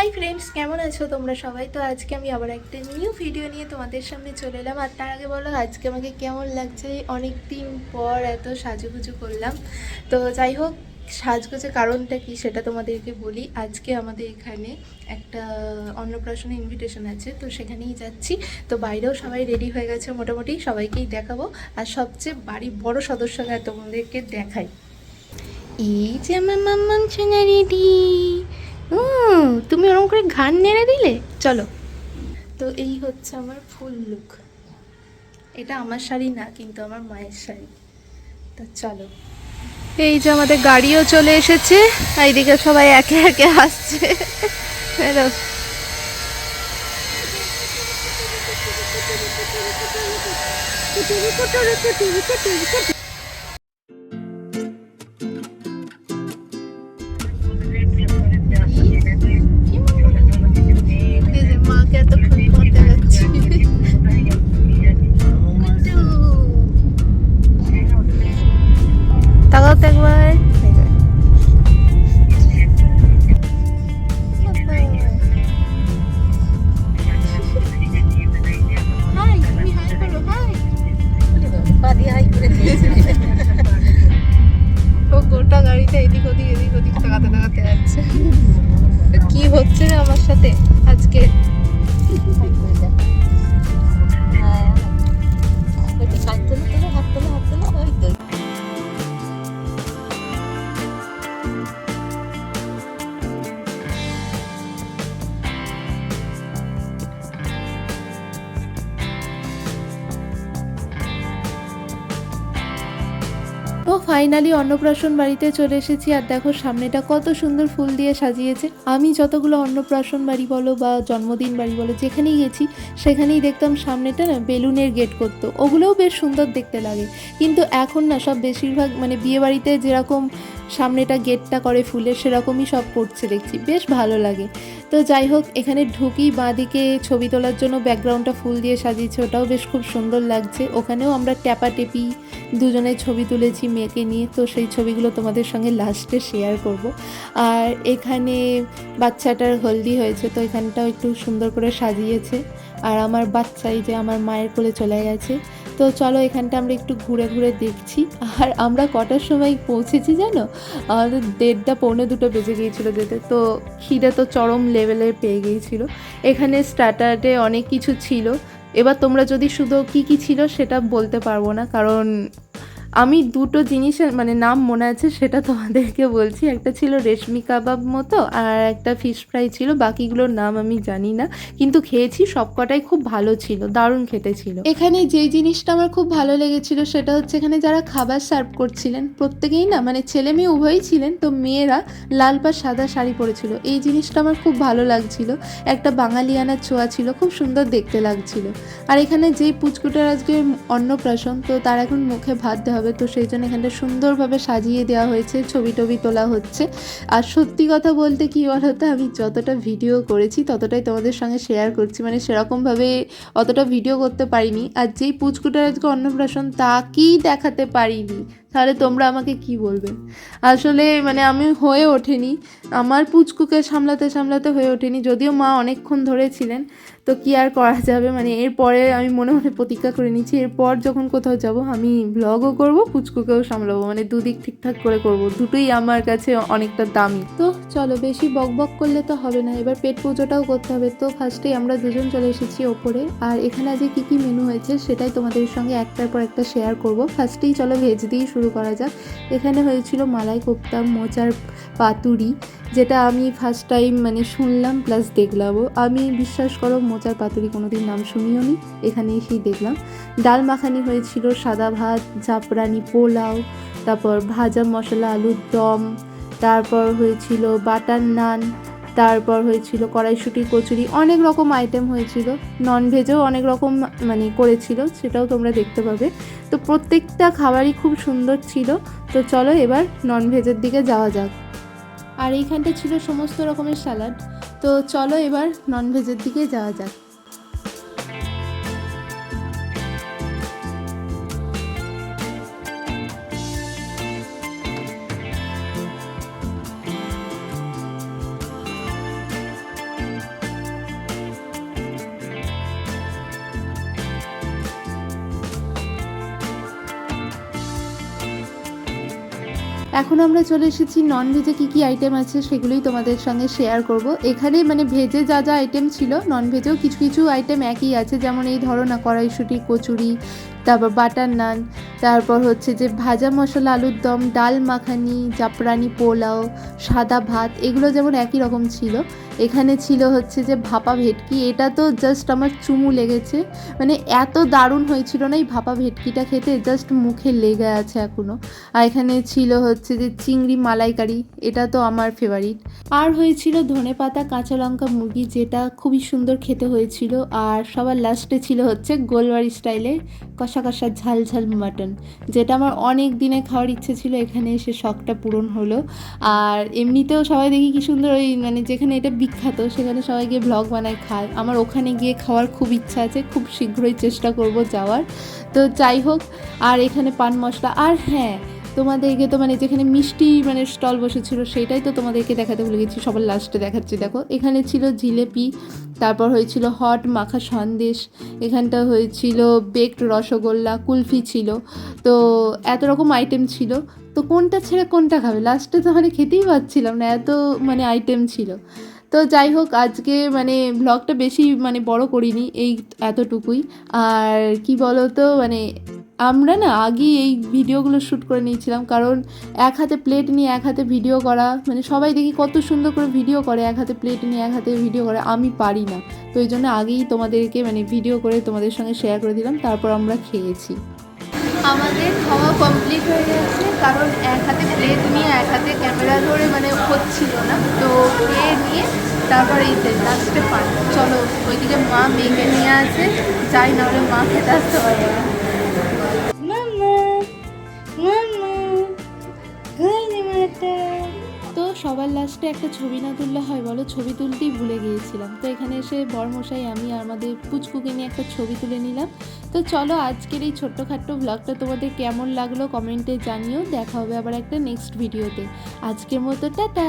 Hi friends কেমন আছো তোমরা সবাই? তো আজকে আমি আবার একটা নিউ ভিডিও নিয়ে তোমাদের সামনে চলে এলাম। আর তার আগে বলো, আজকে আমাকে কেমন লাগছে? অনেক দিন পর এত সাজুগুজু করলাম। তো যাই হোক, সাজগোজের কারণটা কি সেটা তোমাদেরকে বলি। আজকে আমাদের এখানে একটা অন্নপ্রাশনে ইনভিটেশন আছে, তো সেখানেই যাচ্ছি। তো বাইরেও সবাই রেডি হয়ে গেছে, মোটামুটি সবাইকেই দেখাবো। আর সবচেয়ে বাড়ির বড় সদস্যরা তোমাদেরকে দেখাই এই যে আমার মাম্মাম সোনা রেডি। ঘান নেড়ে দিলে? চলো। তো এই হচ্ছে আমার ফুল লুক এটা আমার শাড়ি না কিন্তু আমার মায়ের শাড়ি। তো চলো। এই যে আমাদের গাড়িও চলে এসেছে এইদিকে সবাই একে একে আসছে। বেরো এতক্ষণ পথে যাচ্ছি তাকাও তো একবার। এই যে। হাই তুমি হাই বলো হাই ও গোটা গাড়িটা এদিক ওদিক এদিক ওদিক তাকাতে তাকাতে যাচ্ছে। কি হচ্ছে আমার সাথে আজকে? take this. তো ফাইনালি অন্নপ্রাশন বাড়িতে চলে এসেছি আর দেখো সামনেটা কত সুন্দর ফুল দিয়ে সাজিয়েছে। আমি যতগুলো অন্নপ্রাশন বাড়ি বলো বা জন্মদিন বাড়ি বলো, যেখানেই গেছি, সেখানেই দেখতাম সামনেটা না বেলুনের গেট করতো। ওগুলোও বেশ সুন্দর দেখতে লাগে। কিন্তু এখন না সব বেশিরভাগ মানে বিয়ে বাড়িতে যেরকম সামনেটা গেটটা করে ফুলের, সেরকমই সব করছে দেখছি। বেশ ভালো লাগে। তো যাই হোক, এখানে ঢুকি, বাঁদিকে ছবি তোলার জন্য ব্যাকগ্রাউন্ডটা ফুল দিয়ে সাজিয়েছে, ওটাও বেশ খুব সুন্দর লাগছে। ওখানেও আমরা ট্যাপা টেপি দুজনে ছবি তুলেছি মেয়েকে নিয়ে তো সেই ছবিগুলো তোমাদের সঙ্গে লাস্টে শেয়ার করব। আর এখানে বাচ্চাটার হলদি হয়েছে, তো এখানটাও একটু সুন্দর করে সাজিয়েছে। আর আমার বাচ্চাই যে আমার মায়ের কোলে চলে গেছে। তো চলো এখানটা আমরা একটু ঘুরে ঘুরে দেখছি। আর আমরা কটার সময় পৌঁছেছি জানো? আমাদের দেড়টা পৌনে দুটো বেজে গিয়েছিল যেতে, তো খিদে তো চরম লেভেলে পেয়ে গিয়েছিল। এখানে স্টার্টারে অনেক কিছু ছিল। এবার তোমরা যদি শুধু কি কি ছিল সেটা বলতে পারব না, কারণ আমি দুটো জিনিসের মানে নাম মনে আছে, সেটা তোমাদেরকে বলছি। একটা ছিল রেশমি কাবাব মতো, আর একটা ফিশ ফ্রাই ছিল, বাকিগুলোর নাম আমি জানি না। কিন্তু খেয়েছি, সবকটাই খুব ভালো ছিল, দারুণ খেতে ছিল। এখানে যে জিনিসটা আমার খুব ভালো লেগেছিল, সেটা হচ্ছে এখানে যারা খাবার সার্ভ করছিলেন, প্রত্যেকেই না মানে ছেলে মেয়ে উভয়ই ছিলেন, তো মেয়েরা লাল বা সাদা শাড়ি পরেছিল। এই জিনিসটা আমার খুব ভালো লাগছিল। একটা বাঙালিয়ানার ছোঁয়া ছিল, খুব সুন্দর দেখতে লাগছিল। আর এখানে যেই পুচকুটার আজকে অন্নপ্রাশন, তো তার এখন মুখে ভাত দেওয়া হবে। তো সেই জন্য এখানটা সুন্দরভাবে সাজিয়ে দেওয়া হয়েছে, ছবি টবি তোলা হচ্ছে। আর সত্যি কথা বলতে কি বলতো, আমি যতটা ভিডিও করেছি ততটাই তোমাদের সঙ্গে শেয়ার করছি। মানে সেরকমভাবে অতটা ভিডিও করতে পারিনি। আর যেই পুচকুটার আজকে অন্নপ্রাশন, তাকেই দেখাতে পারিনি। তাহলে তোমরা আমাকে কি বলবে? আসলে মানে আমি হয়ে ওঠেনি। আমার পুচকুকে সামলাতে সামলাতে হয়ে ওঠেনি। যদিও মা অনেকক্ষণ ধরেছিলেন তো কি আর করা যাবে? মানে এরপরে আমি মনে মনে প্রতিজ্ঞা করে নিচ্ছি, এরপর যখন কোথাও যাব, আমি ব্লগও করব, পুচকুকেও সামলাবো। মানে দুদিক ঠিকঠাক করে করব। দুটোই আমার কাছে অনেকটা দামি। তো চলো, বেশি বক বক করলে তো হবে না। এবার পেট পুজোটাও করতে হবে। তো ফার্স্টেই আমরা দুজন চলে এসেছি ওপরে। আর এখানে আজকে কী কী মেনু হয়েছে, সেটাই তোমাদের সঙ্গে একটার পর একটা শেয়ার করব। ফার্স্টেই চলো ভেজ দিয়েই শুরু করা যাক। এখানে হয়েছিল মালাই কোপ্তা, মোচার পাতুরি, যেটা আমি ফার্স্ট টাইম মানে শুনলাম প্লাস দেখলামও। আমি বিশ্বাস করো, মোচার পাতুরি কোনোদিন নাম শুনিও নি, এখানে এসেই দেখলাম। ডাল মাখানি হয়েছিল, সাদা ভাত জাপরানি পোলাও, তারপর ভাজা মশলা, আলুর দম, তারপর হয়েছিল বাটার নান তারপর হয়েছিল কড়াইশুটি, কচুরি, অনেক রকম আইটেম হয়েছিল। ননভেজেও অনেক রকম মানে করেছিল, সেটাও তোমরা দেখতে পাবে। তো প্রত্যেকটা খাবারই খুব সুন্দর ছিল। তো চলো এবার ননভেজের দিকে যাওয়া যাক। আর এইখানটা ছিল সমস্ত রকমের স্যালাড তো চলো এবার ননভেজের দিকে যাওয়া যাক। এখন আমরা চলে এসেছি নন ভেজে কী কী আইটেম আছে সেগুলোই তোমাদের সঙ্গে শেয়ার করব। এখানে মানে ভেজে যা যা আইটেম ছিল নন ভেজেও কিছু কিছু আইটেম একই আছে। যেমন এই ধরো না, কড়াইশুটি, কচুরি তারপর বাটার নান তারপর হচ্ছে যে ভাজা মশলা, আলুর দম, ডাল মাখানি জাপরানি পোলাও, সাদা ভাত, এগুলো যেমন একই রকম ছিল। এখানে ছিল হচ্ছে যে ভাপা ভেটকি, এটা তো জাস্ট আমার চুমু লেগেছে। মানে এত দারুণ হয়েছিল না এই ভাপা ভেটকিটা খেতে জাস্ট মুখে লেগে আছে এখনও আর এখানে ছিল হচ্ছে যে চিংড়ি মালাইকারি, এটা তো আমার ফেভারিট আর হয়েছিল ধনে পাতা, কাঁচা লঙ্কা মুরগি, যেটা খুবই সুন্দর খেতে হয়েছিল। আর সবার লাস্টে ছিল হচ্ছে গোলবাড়ি স্টাইলে কষা কষা ঝাল ঝাল মাটন যেটা আমার অনেক দিনে খাওয়ার ইচ্ছে ছিল, এখানে এসে শখটা পূরণ হলো। আর এমনিতেও সবাই দেখি কি সুন্দর ওই মানে যেখানে এটা বিখ্যাত, সেখানে সবাই গিয়ে ব্লগ বানায় খায়। আমার ওখানে গিয়ে খাওয়ার খুব ইচ্ছা আছে, খুব শীঘ্রই চেষ্টা করব যাওয়ার। তো যাই হোক, আর এখানে পান মশলা, আর হ্যাঁ তোমাদেরকে তো মানে যেখানে মিষ্টি মানে স্টল বসেছিল, সেটাই তো তোমাদেরকে দেখাতে ভুলে গেছি। সবার লাস্টে দেখাচ্ছি, দেখো। এখানে ছিল জিলেপি, তারপর হয়েছিল হট মাখা সন্দেশ, এখানটা হয়েছিল বেকড রসগোল্লা, কুলফি ছিল। তো এত রকম আইটেম ছিল। তো কোনটা ছেড়ে কোনটা খাবে? লাস্টে তো মানে খেতেই পাচ্ছিলাম না, এত মানে আইটেম ছিল। তো যাই হোক, আজকে মানে ব্লগটা বেশি মানে বড় করিনি, এই এতটুকুই। আর কি বলো তো মানে আমরা না আগেই এই ভিডিওগুলো শ্যুট করে নিয়েছিলাম, কারণ এক হাতে প্লেট নিয়ে এক হাতে ভিডিও করা মানে সবাই দেখি কত সুন্দর করে ভিডিও করে, এক হাতে প্লেট নিয়ে এক হাতে ভিডিও করে, আমি পারি না। তো এই জন্য আগেই তোমাদেরকে মানে ভিডিও করে তোমাদের সঙ্গে শেয়ার করে দিলাম, তারপর আমরা খেয়েছি। আমাদের খাওয়া কমপ্লিট হয়ে গেছে, কারণ এক হাতে প্লেট নিয়ে এক হাতে ক্যামেরা ধরে মানে হচ্ছিল না। তো খেয়ে নিয়ে তারপরে এই লাস্টে পান চলো ওইদিকে মা মেয়েকে নিয়ে আসে, যাই না হলে মা খেতে আসতে পারবে না। লাস্টে একটা ছবি না তুললে হয় বলো? ছবি তুলতেই ভুলে গিয়েছিলাম। তো এখানে এসে বরমশাই, আমি আমাদের পুচকুকে নিয়ে একটা ছবি তুলে নিলাম। তো চলো আজকের এই ছোট্টখাট্ট ব্লগটা তোমাদের কেমন লাগল কমেন্টে জানিও। দেখা হবে আবার একটা নেক্সট ভিডিওতে আজকের মতো, টাটা!